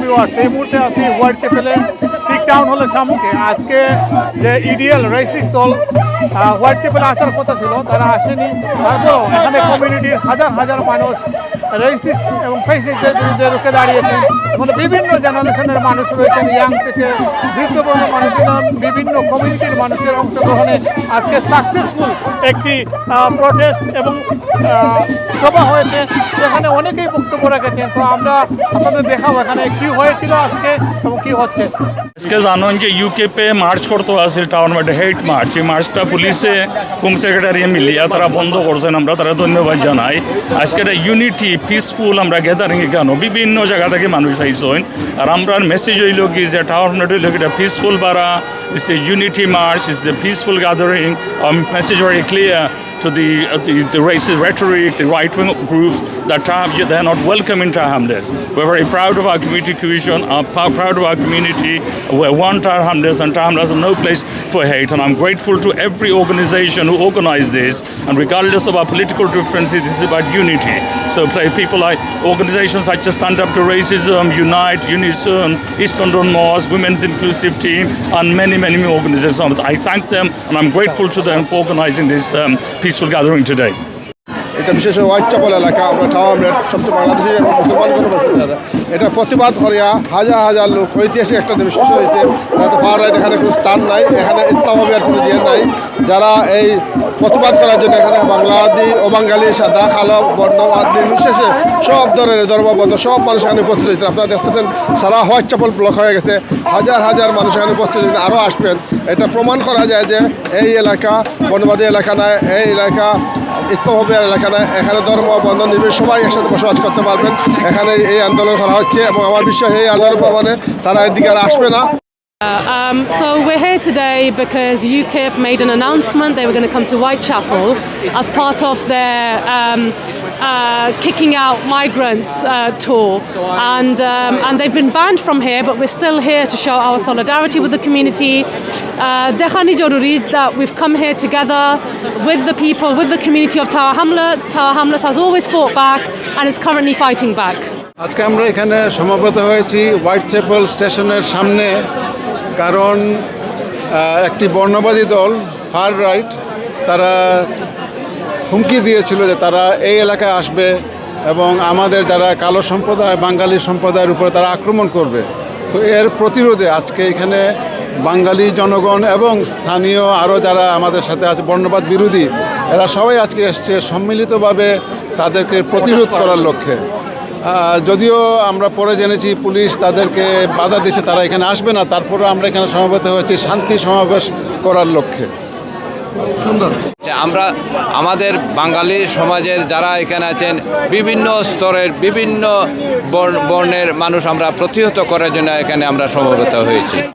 Viewers এই মুহূর্তে আছি হোয়াইট চ্যাপেলে ঠিক টাউন হলের সম্মুখে আজকে যে ইডিএল রেসিস দল হোয়াইট চ্যাপেলে আসার কথা ছিল, তারা আসেনি। তারপরেও এখানে কমিউনিটির হাজার হাজার মানুষ রেসিস্ট এবং ফেসিস্টদের বিরুদ্ধে রুখে দাঁড়িয়েছেন এবং বিভিন্ন জেনারেশনের মানুষ রয়েছেন ইয়াং থেকে বৃদ্ধবর্ণ মানুষেরা বিভিন্ন কমিউনিটির মানুষের অংশগ্রহণে আজকে সাকসেসফুল একটি প্রটেস্ট এবং সভা হয়েছে, যেখানে অনেকেই বক্তব্য রেখেছেন। তো আমরা আপনাদের দেখাবো এখানে কি হয়েছিল আজকে এবং কি হচ্ছে। আজকে জানুন যে ইউকে পে মার্চ করতে আছে টাউন মাঠে হেট মার্চ এই মার্চটা পুলিশে হোম সেক্রেটারি মিলিয়া তারা বন্ধ করছেন। আমরা তারা ধন্যবাদ জানাই। আজকে একটা ইউনিটি পিসফুল আমরা গ্যাদারিং কেন? বিভিন্ন জায়গা থেকে মানুষ আইসেন আর আমরা মেসেজ হইল কি যে টাওয়ার নোট হইল এটা পিসফুল বারা। Is a unity march is the peaceful gathering message very clear to the, uh, the, the racist rhetoric, the right-wing groups that Taham, they're not welcome in Tahamdes. We're very proud of our community cohesion, are proud of our community. We're one Tahamdes and Tahamdes has no place for hate. And I'm grateful to every organization who organized this. And regardless of our political differences, this is about unity. So people like organizations such as Stand Up to Racism, Unite, Unison, East London Mosque, Women's Inclusive Team, and many, many more organizations. I thank them and I'm grateful to them for organizing this um, peaceful gathering today. এটা বিশেষ white chapel এলাকা, আমরা tower সবচেয়ে বাংলাদেশি এবং মুসলমান যারা এটা প্রতিবাদ করিয়া হাজার হাজার লোক, ঐতিহাসিক একটা বিশেষ হয়েছে। যাতে ফার রাইট এখানে কোনো স্থান নাই, এখানে ইসলামাবিয়ার কোনো জিয়ে নাই। যারা এই প্রতিবাদ করার জন্য এখানে বাংলাদি ও বাঙালি, সাদা, কালো, বর্ণ, আদ নির্বিশেষে সব ধরনের ধর্মবন্ধ সব মানুষ এখানে উপস্থিত হয়েছেন আপনারা দেখতেছেন, সারা হোয়াইট চাপল ব্লক হয়ে গেছে। হাজার হাজার মানুষ এখানে উপস্থিত হয়েছেন আরও আসবেন। এটা প্রমাণ করা যায় যে এই এলাকা বর্ণবাদী এলাকা নয়, এই এলাকা ইস্তফাবিয়ার এলাকা নয় এখানে ধর্ম বন্ধন নির্বিশেষে সবাই একসাথে বসবাস করতে পারবেন এখানে এই আন্দোলন করা হচ্ছে এবং আমার বিশ্বাস এই আন্দোলন প্রমাণে তারা এদিকে আর আসবে না Um, so we're here today because UKIP made an announcement they were going to come to Whitechapel as part of their um, uh, kicking out migrants uh, tour, and um, and they've been banned from here, but we're still here to show our solidarity with the community. Uh, Dekhani Joruri that we've come here together with the people, with the community of Tower Hamlets. Tower Hamlets has always fought back and is currently fighting back. আজকে আমরা এখানে সমাবেত হয়েছি white chapel স্টেশনের সামনে কারণ একটি বর্ণবাদী দল fur right তারা হুমকি দিয়েছিল যে তারা এই এলাকায় আসবে এবং আমাদের যারা কালো সম্প্রদায় বাঙালি সম্প্রদায়ের উপরে তারা আক্রমণ করবে তো এর প্রতিরোধে আজকে এখানে বাঙালি জনগণ এবং স্থানীয় আরও যারা আমাদের সাথে আছে বর্ণবাদ বিরোধী এরা সবাই আজকে এসছে সম্মিলিতভাবে তাদেরকে প্রতিরোধ করার লক্ষ্যে। যদিও আমরা পরে জেনেছি পুলিশ তাদেরকে বাধা দিচ্ছে তারা এখানে আসবে না তারপরে আমরা এখানে সমাবেত হয়েছি শান্তি সমাবেশ করার লক্ষ্যে। যে আমরা আমাদের বাঙালি সমাজের যারা এখানে আছেন বিভিন্ন স্তরের বিভিন্ন বর্ণের মানুষ আমরা প্রতিহত করার জন্য এখানে আমরা সমবেত হয়েছি।